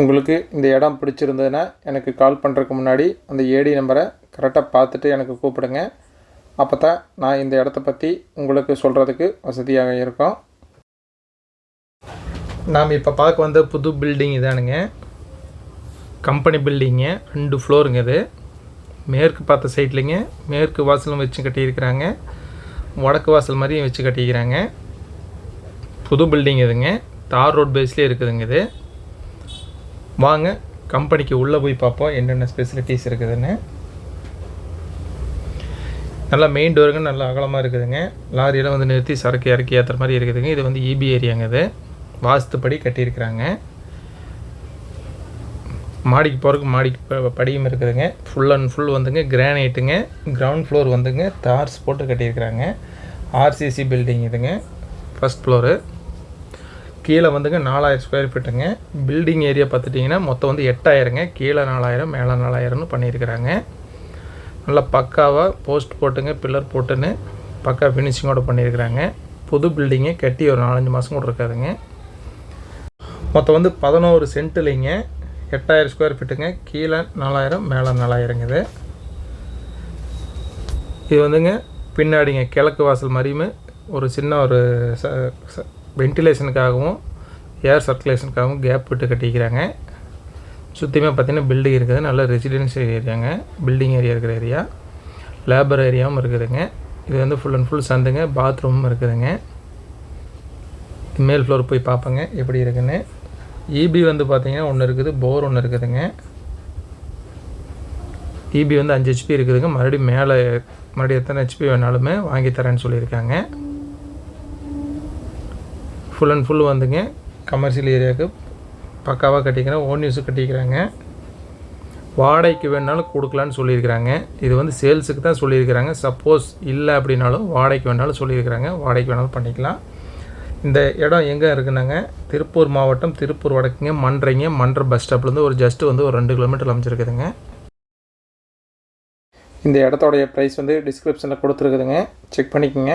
உங்களுக்கு இந்த இடம் பிடிச்சிருந்ததுன்னா எனக்கு கால் பண்ணுறதுக்கு முன்னாடி அந்த ஏடி நம்பரை கரெக்டாக பார்த்துட்டு எனக்கு கூப்பிடுங்க. அப்போ தான் நான் இந்த இடத்த பற்றி உங்களுக்கு சொல்கிறதுக்கு வசதியாக இருக்கும். நாம் இப்போ பார்க்க வந்த புது பில்டிங் இதானுங்க. கம்பெனி பில்டிங்கு ரெண்டு ஃப்ளோருங்க இது. மேற்கு பார்த்த சைட்லிங்க மேற்கு வாசலும் வச்சு கட்டியிருக்கிறாங்க. வடக்கு வாசல் மாதிரியும் வச்சு கட்டிக்கிறாங்க புது பில்டிங் இதுங்க. தார் ரோட் பேஸ்லேயே இருக்குதுங்க இது. வாங்க கம்பெனிக்கு உள்ளே போய் பார்ப்போம் என்னென்ன ஸ்பெசிலிட்டிஸ் இருக்குதுன்னு. நல்லா மெயின் டோருங்க நல்லா அகலமாக இருக்குதுங்க. லாரியெல்லாம் வந்து நிறுத்தி சரக்கு இறக்கி ஏற்றுற மாதிரி இருக்குதுங்க. இது வந்து இபி ஏரியாங்க இது. வாஸ்துப்படி கட்டியிருக்கிறாங்க. மாடிக்கு போகிறதுக்கு மாடிக்கு படியும் இருக்குதுங்க. ஃபுல் அண்ட் ஃபுல் வந்துங்க. கிரானைட்டுங்க கிரவுண்ட் ஃப்ளோர் வந்துங்க. தார்ஸ் போட்டு கட்டியிருக்கிறாங்க. ஆர்சிசி பில்டிங் இதுங்க. ஃபஸ்ட் ஃப்ளோரு கீழே வந்துங்க நாலாயிரம் ஸ்கொயர் ஃபீட்டுங்க பில்டிங் ஏரியா பார்த்துட்டிங்கன்னா மொத்தம் வந்து எட்டாயிரங்க. கீழே நாலாயிரம் மேலே நாலாயிரம்னு பண்ணியிருக்கிறாங்க. நல்லா பக்காவாக போஸ்ட் போட்டுங்க பில்லர் போட்டுன்னு பக்கா ஃபினிஷிங்கோட பண்ணியிருக்கிறாங்க. புது பில்டிங்கு கட்டி ஒரு நாலஞ்சு மாதம் கூட இருக்காதுங்க. மொத்தம் வந்து பதினோரு சென்ட்டுலிங்க எட்டாயிரம் ஸ்கொயர் ஃபீட்டுங்க கீழே நாலாயிரம் மேலே நாலாயிரங்க இது. இது வந்துங்க பின்னாடிங்க கிழக்கு வாசல் மாதிரியுமே ஒரு சின்ன ஒரு வென்டிலேஷனுக்காகவும் ஏர் சர்க்குலேஷனுக்காகவும் கேப் விட்டு கட்டிக்கிறாங்க. சுற்றியுமே பார்த்தீங்கன்னா பில்டிங் இருக்குது. நல்ல ரெசிடென்ஷியல் ஏரியாங்க பில்டிங் ஏரியா இருக்கிற ஏரியா லேபர் ஏரியாவும் இருக்குதுங்க. இது வந்து ஃபுல் அண்ட் ஃபுல் சந்துங்க. பாத்ரூமும் இருக்குதுங்க. மேல் ஃப்ளோர் போய் பார்ப்போங்க எப்படி இருக்குன்னு. இபி வந்து பார்த்தீங்கன்னா ஒன்று இருக்குது. போர் ஒன்று இருக்குதுங்க. இபி வந்து அஞ்சு ஹெச்பி இருக்குதுங்க. மறுபடியும் மேலே மறுபடியும் எத்தனை ஹெச்பி வேணாலுமே வாங்கி தரேன்னு சொல்லியிருக்காங்க. ஃபுல் அண்ட் ஃபுல் வந்துங்க. கமர்ஷியல் ஏரியாவுக்கு பக்காவாக கட்டிக்கிறேன். ஓன் யூஸுக்கு கட்டிக்கிறாங்க. வாடகைக்கு வேணாலும் கொடுக்கலான்னு சொல்லியிருக்கிறாங்க. இது வந்து சேல்ஸுக்கு தான் சொல்லியிருக்கிறாங்க. சப்போஸ் இல்லை அப்படின்னாலும் வாடகைக்கு வேணாலும் சொல்லியிருக்கிறாங்க. வாடகைக்கு வேணாலும் பண்ணிக்கலாம். இந்த இடம் எங்கே இருக்குன்னாங்க? திருப்பூர் மாவட்டம் திருப்பூர் வடக்குங்க. மன்றைங்க. மன்ற பஸ் ஸ்டாப்லேருந்து ஒரு ஜஸ்ட்டு வந்து ஒரு ரெண்டு கிலோமீட்டர் அமைச்சிருக்குதுங்க இந்த இடத்தோடைய ப்ரைஸ் வந்து டிஸ்கிரிப்ஷனில் கொடுத்துருக்குதுங்க. செக் பண்ணிக்கோங்க.